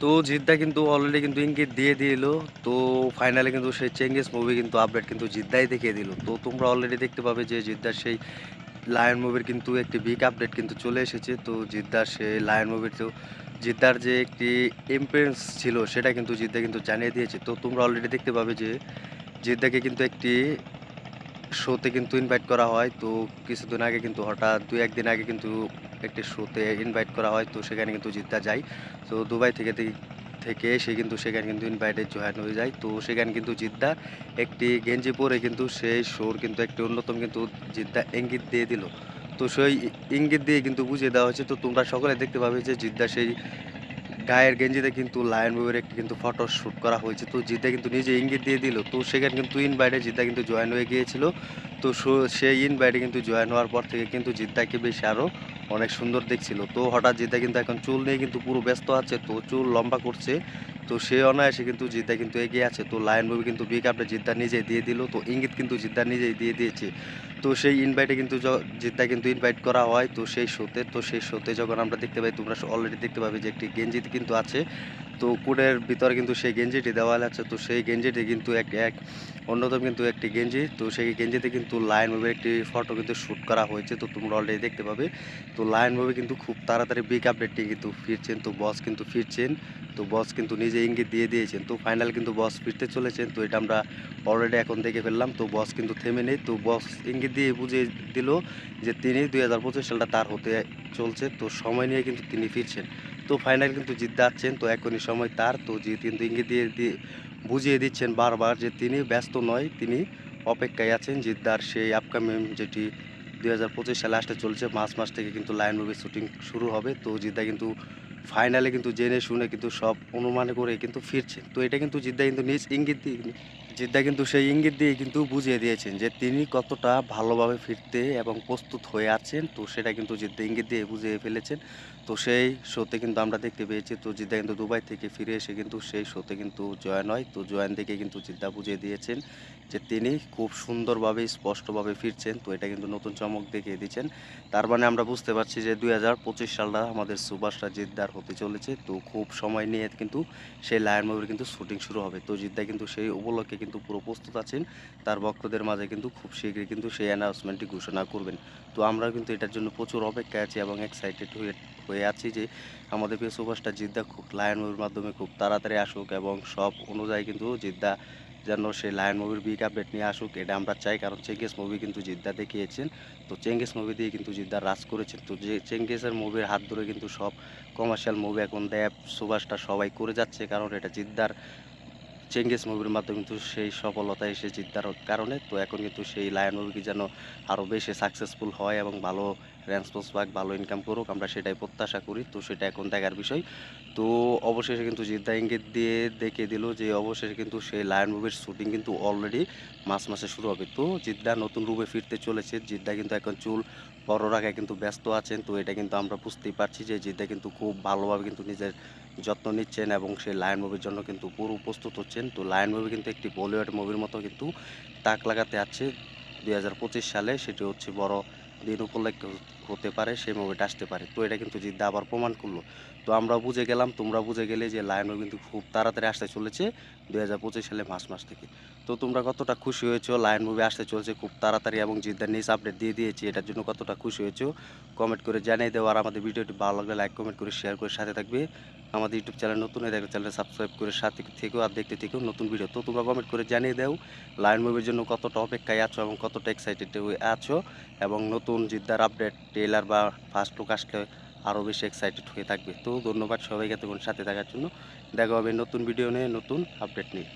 তো জিদ্দা কিন্তু অলরেডি কিন্তু ইঙ্গিত দিয়ে দিল। তো ফাইনালে কিন্তু সেই চেঙ্গিস মুভি কিন্তু আপডেট কিন্তু জিদ্দাই দেখিয়ে দিল। তো তোমরা অলরেডি দেখতে পাবে যে জিদ্দার সেই লায়ন মুভির কিন্তু একটি বিগ আপডেট কিন্তু চলে এসেছে। তো জিদ্দার সেই লায়ন মুভির তো জিদ্দার যে একটি ইমপ্রেন্স ছিল, সেটা কিন্তু জিদ্দা কিন্তু জানিয়ে দিয়েছে। তো তোমরা অলরেডি দেখতে পাবে যে জিদ্দাকে কিন্তু একটি শোতে কিন্তু ইনভাইট করা হয়। তো কিছুদিন আগে কিন্তু, হঠাৎ দু একদিন আগে কিন্তু একটি শোতে ইনভাইট করা হয়। তো সেখানে কিন্তু জিদ্দা যায়। তো দুবাই থেকে থেকে- থেকে সে কিন্তু সেখানে কিন্তু ইনভাইটে জয়েন হয়ে যায়। তো সেখানে কিন্তু জিদ্দা একটি গেঞ্জি পরে কিন্তু সেই শোর কিন্তু একটি অন্যতম কিন্তু জিদ্দা ইঙ্গিত দিয়ে দিল। তো সেই ইঙ্গিত দিয়ে কিন্তু বুঝিয়ে দেওয়া হয়েছে। তো তোমরা সকলে দেখতে পাবে যে জিদ্দা সেই গায়ের গেঞ্জিতে কিন্তু লায়ন মুভির একটি কিন্তু ফটো শ্যুট করা হয়েছে। তো জিদ্দা কিন্তু নিজে ইঙ্গিত দিয়ে দিল। তো সেখানে কিন্তু ইনভাইটে জিদা কিন্তু জয়েন হয়ে গিয়েছিল। তো সেই ইনভাইটে কিন্তু জয়েন হওয়ার পর থেকে কিন্তু জিদ্দাকে বেশ আরও অনেক সুন্দর দেখছিল। তো হঠাৎ জিদ্দা কিন্তু এখন চুল নিয়ে কিন্তু পুরো ব্যস্ত আছে। তো চুল লম্বা করছে। তো সে অনায়াসে কিন্তু জিদ্দা কিন্তু এগিয়ে আছে। তো লায়ন মুভি কিন্তু বিগ আপটা জিদ্দা নিজেই দিয়ে দিল। তো ইঙ্গিত কিন্তু জিদ্দা নিজেই দিয়ে দিয়েছে। তো সেই ইনভাইটে কিন্তু জিদ্দা কিন্তু ইনভাইট করা হয়। তো সেই শোতে তো সেই শোতে যখন আমরা দেখতে পাই, তোমরা অলরেডি দেখতে পাবে যে একটি গেঞ্জি কিন্তু আছে। তো কোডের ভিতরে কিন্তু সেই গেঞ্জিটি দেওয়াল আছে। তো সেই গেঞ্জিটি কিন্তু এক এক অন্যতম কিন্তু একটি গেঞ্জি। তো সেই গেঞ্জিতে কিন্তু লায়ন মুভির একটি ফটো কিন্তু শ্যুট করা হয়েছে। তো তোমরা অলরেডি দেখতে পাবে। তো লায়ন মুভি কিন্তু খুব তাড়াতাড়ি বিগ আপডেটটি কিন্তু ফিরছেন। তো বস কিন্তু ফিরছেন। তো বস কিন্তু নিজে ইঙ্গিত দিয়ে দিয়েছেন। তো ফাইনাল কিন্তু বস ফিরতে চলেছেন। তো এটা আমরা অলরেডি এখন দেখে ফেললাম। তো বস কিন্তু থেমে নেই। তো বস ইঙ্গিত দিয়ে বুঝিয়ে দিল যে তিনি দুই হাজার পঁচিশ সালটা তার হতে চলছে। তো সময় নিয়ে কিন্তু তিনি ফিরছেন। তো ফাইনাল কিন্তু জিদ্দা আছেন তো এখনই সময় তার। তো জিৎ কিন্তু ইঙ্গিত দিয়ে দিয়ে বুঝিয়ে দিচ্ছেন বারবার যে তিনি ব্যস্ত নয়। তিনি অপেক্ষায় আছেন। জিদ্দার সেই আপকামিং যেটি দুই হাজার পঁচিশ সালে আসতে চলছে, মার্চ মাস থেকে কিন্তু লাইন মুভির শুটিং শুরু হবে। তো জিদ্দা কিন্তু ফাইনালে কিন্তু জেনে শুনে কিন্তু সব অনুমান করে কিন্তু ফিরছেন। তো এটা কিন্তু জিদ্দা কিন্তু নিজ ইঙ্গিত দিয়ে জিদ্দা কিন্তু সেই ইঙ্গিত দিয়ে কিন্তু বুঝিয়ে দিয়েছেন যে তিনি কতটা ভালোভাবে ফিরতে এবং প্রস্তুত হয়ে আছেন। তো সেটা কিন্তু জিদ্দা ইঙ্গিত দিয়ে বুঝিয়ে ফেলেছেন। তো সেই শোতে কিন্তু আমরা দেখতে পেয়েছি, তো জিদ্দা কিন্তু দুবাই থেকে ফিরে এসে কিন্তু সেই শোতে কিন্তু জয়েন হয় তো জয়েন থেকে কিন্তু জিদ্দা বুঝিয়ে দিয়েছেন যে তিনি খুব সুন্দরভাবে, স্পষ্টভাবে ফিরছেন। তো এটা কিন্তু নতুন চমক দেখিয়ে দিচ্ছেন। তার মানে আমরা বুঝতে পারছি যে দুই হাজার পঁচিশ সালটা আমাদের সুভাষরা জিদ্দার হতে চলেছে। তো খুব সময় নিয়ে কিন্তু সেই লায়ন মুভির কিন্তু শুটিং শুরু হবে। তো জিদ্দা কিন্তু সেই উপলক্ষে কিন্তু পুরো প্রস্তুত আছেন। তার ভক্তদের মাঝে কিন্তু খুব শীঘ্রই কিন্তু সেই অ্যানাউন্সমেন্টটি ঘোষণা করবেন। তো আমরা কিন্তু এটার জন্য প্রচুর অপেক্ষায় আছি এবং এক্সাইটেড হয়ে হয়ে আছি যে আমাদের প্রিয় সুপারস্টার জিদ্দা খুব লায়ন মুভির মাধ্যমে খুব তাড়াতাড়ি আসুক এবং সব অনুযায়ী কিন্তু জিদ্দা যেন সেই লায়ন মুভির বিগ আপডেট নিয়ে আসুক, এটা আমরা চাই। কারণ চেঙ্গিস মুভি কিন্তু জিদ্দা দেখিয়েছেন। তো চেঙ্গিস মুভি দিয়ে কিন্তু জিদ্দা রাজ করেছেন। তো যে চেঙ্গিসের মুভির হাত ধরে কিন্তু সব কমার্শিয়াল মুভি এখন দেব, সুভাষটা সবাই করে যাচ্ছে। কারণ এটা জিদ্দার চেঙ্গিস মুভির মাধ্যমে কিন্তু সেই সফলতা এসে জিদ্দার কারণে। তো এখন কিন্তু সেই লায়ন মুভিকে যেন আরও বেশি সাকসেসফুল হয় এবং ভালো রেসপন্স পাক ভালো ইনকাম করুক, আমরা সেটাই প্রত্যাশা করি। তো সেটা এখন দেখার বিষয়। তো অবশেষে কিন্তু জিদ্দা ইঙ্গিত দিয়ে দেখিয়ে দিল যে, অবশেষে কিন্তু সেই লায়ন মুভির শুটিং কিন্তু অলরেডি মাস মাসে শুরু হবে। তো জিদ্দা নতুন রূপে ফিরতে চলেছে। জিদ্দা কিন্তু এখন চুল বড় রাখায় কিন্তু ব্যস্ত আছেন। তো এটা কিন্তু আমরা বুঝতেই পারছি যে, জিদ্দা কিন্তু খুব ভালোভাবে কিন্তু নিজের যত্ন নিচ্ছেন এবং সেই লায়ন মুভির জন্য কিন্তু পুরো প্রস্তুত হচ্ছেন। তো লায়ন মুভি কিন্তু একটি বলিউড মুভির মতো কিন্তু তাক লাগাতে আছে। দু হাজার পঁচিশ সালে সেটি হচ্ছে বড় দিন উপলক্ষে হতে পারে, সেই মুভিটা আসতে পারে। তো এটা কিন্তু জিদ্দা আবার প্রমাণ করল। তো আমরা বুঝে গেলাম, তোমরা বুঝে গেলে যে লাইনও কিন্তু খুব তাড়াতাড়ি আসতে চলেছে। দু হাজার পঁচিশ সালে মার্চ মাস থেকে। তো তোমরা কতটা খুশি হয়েছো? লায়ন মুভি আসতে চলছে খুব তাড়াতাড়ি এবং জিদ্দার নিউজ আপডেট দিয়ে দিয়েছি। এটার জন্য কতটা খুশি হয়েছো? কমেন্ট করে জানিয়ে দেওয়া আর আমাদের ভিডিওটি ভালো লাগলে লাইক কমেন্ট করে শেয়ার করে সাথে থাকবে। আমাদের ইউটিউব চ্যানেল নতুন হয়ে থাকলে চ্যানেল সাবস্ক্রাইব করে সাথে থেকেও আর দেখতে থেকেও নতুন ভিডিও তো তোমরা কমেন্ট করে জানিয়ে দাও লায়ন মুভির জন্য কতটা অপেক্ষায় আছো এবং কতটা এক্সাইটেড আছো? এবং নতুন জিদ্দার আপডেট ট্রেলার বা ফার্স্ট লুক আসলে আরও বেশি এক্সাইটেড হয়ে থাকবে। তো ধন্যবাদ সবাইকে তখন সাথে থাকার জন্য। দেখা হবে নতুন ভিডিও নিয়ে নতুন আপডেট নিয়ে।